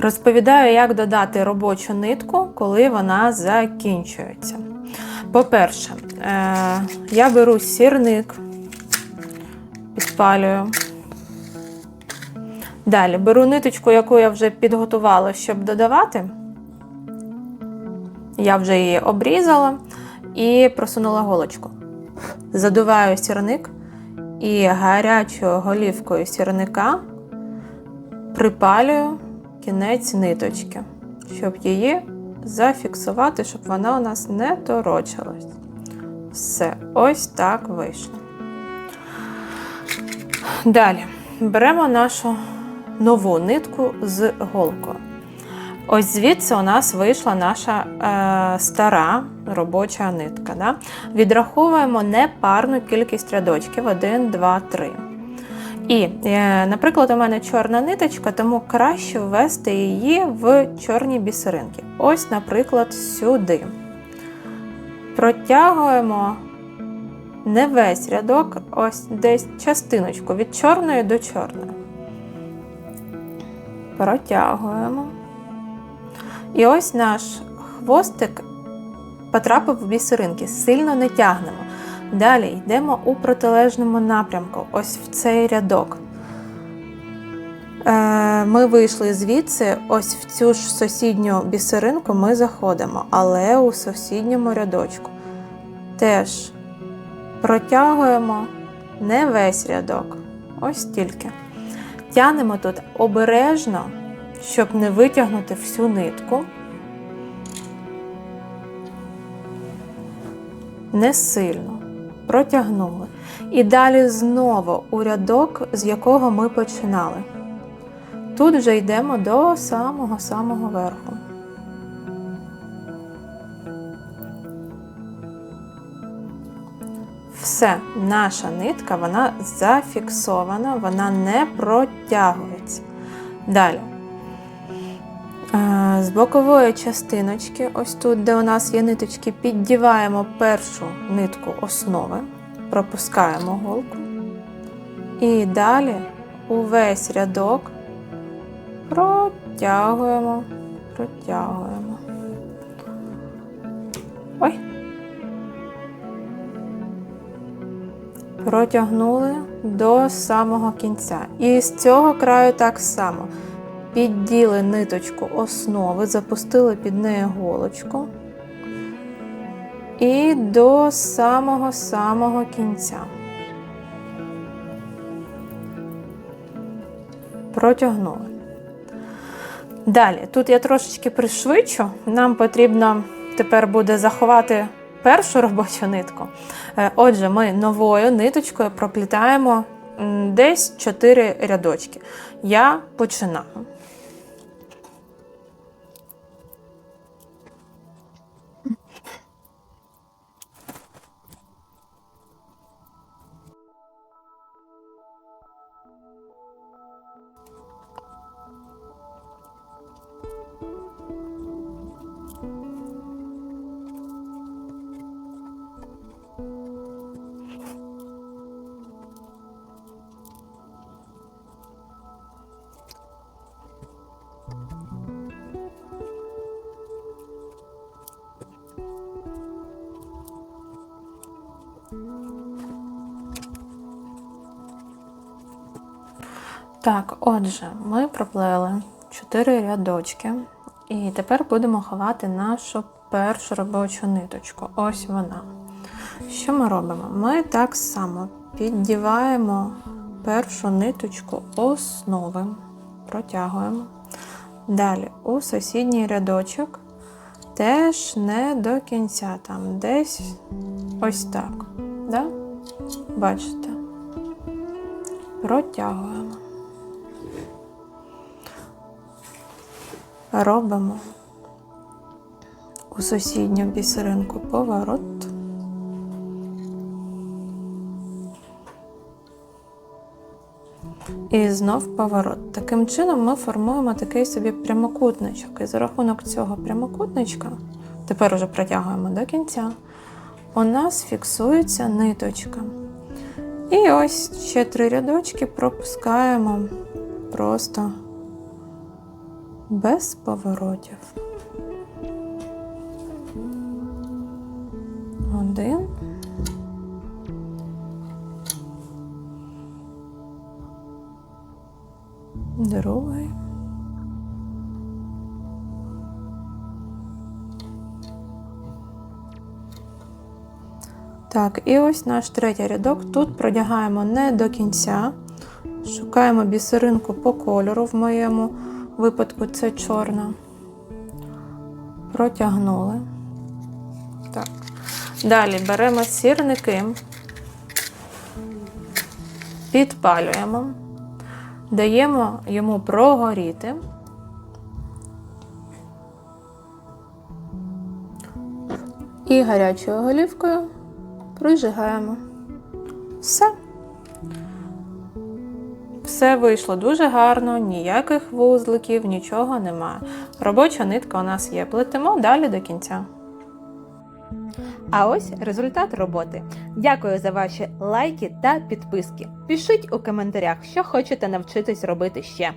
Розповідаю, як додати робочу нитку, коли вона закінчується. По-перше, е, я беру сірник, підпалюю. Далі беру ниточку, яку я вже підготувала, щоб додавати. Я вже її обрізала і просунула голочку. Задуваю сірник і гарячою голівкою сірника припалюю кінець ниточки, щоб її зафіксувати, щоб вона у нас не торочилась. Все, ось так вийшло. Далі беремо нашу нову нитку з голкою. Ось звідси у нас вийшла наша е, стара робоча нитка. Да? Відраховуємо непарну кількість рядочків 1, 2, 3. І, е, наприклад, у мене чорна ниточка, тому краще ввести її в чорні бісеринки. Ось, наприклад, сюди. Протягуємо не весь рядок, ось десь частиночку від чорної до чорної. Протягуємо. І ось наш хвостик потрапив в бісеринки, сильно не тягнемо. Далі йдемо у протилежному напрямку, ось в цей рядок. Е, Ми вийшли звідси, ось в цю ж сусідню бісеринку ми заходимо, але у сусідньому рядочку. Теж протягуємо не весь рядок, ось тільки. Тянемо тут обережно, щоб не витягнути всю нитку. Не сильно. Протягнули. І далі знову у рядок, з якого ми починали. Тут вже йдемо до самого-самого верху. Все, наша нитка, вона зафіксована, вона не протягується. Далі. Е, З бокової частиночки, ось тут, де у нас є ниточки, піддіваємо першу нитку основи, пропускаємо голку. І далі увесь рядок протягуємо, протягуємо. Ой. Протягнули до самого кінця. І з цього краю так само. Підділи ниточку основи, запустили під неї голочку. І до самого-самого кінця. Протягнули. Далі, тут я трошечки пришвидшу. Нам потрібно тепер буде заховати першу робочу нитку. Е, Отже, ми новою ниточкою проплітаємо десь 4 рядочки. Я починаю. Так, отже, ми проплели 4 рядочки. І тепер будемо ховати нашу першу робочу ниточку. Ось вона. Що ми робимо? Ми так само піддіваємо першу ниточку основи, протягуємо. Далі у сусідній рядочок теж не до кінця, там десь ось так. Да? Бачите? Протягуємо. Робимо у сусідню бісеринку поворот. І знов поворот. Таким чином ми формуємо такий собі прямокутничок. І за рахунок цього прямокутничка, тепер уже протягуємо до кінця, у нас фіксується ниточка. І ось ще три рядочки пропускаємо просто без поворотів. Один. Другий. Так, і ось наш третій рядок. Тут продягаємо не до кінця. Шукаємо бісеринку по кольору. В моєму випадку це чорна. Протягнули. Так. Далі беремо сірники, підпалюємо, даємо йому прогоріти. І гарячою голівкою прижигаємо. Все. Все вийшло дуже гарно, ніяких вузликів, нічого немає. Робоча нитка у нас є. Плетемо далі до кінця. А ось результат роботи. Дякую за ваші лайки та підписки. Пишіть у коментарях, що хочете навчитись робити ще.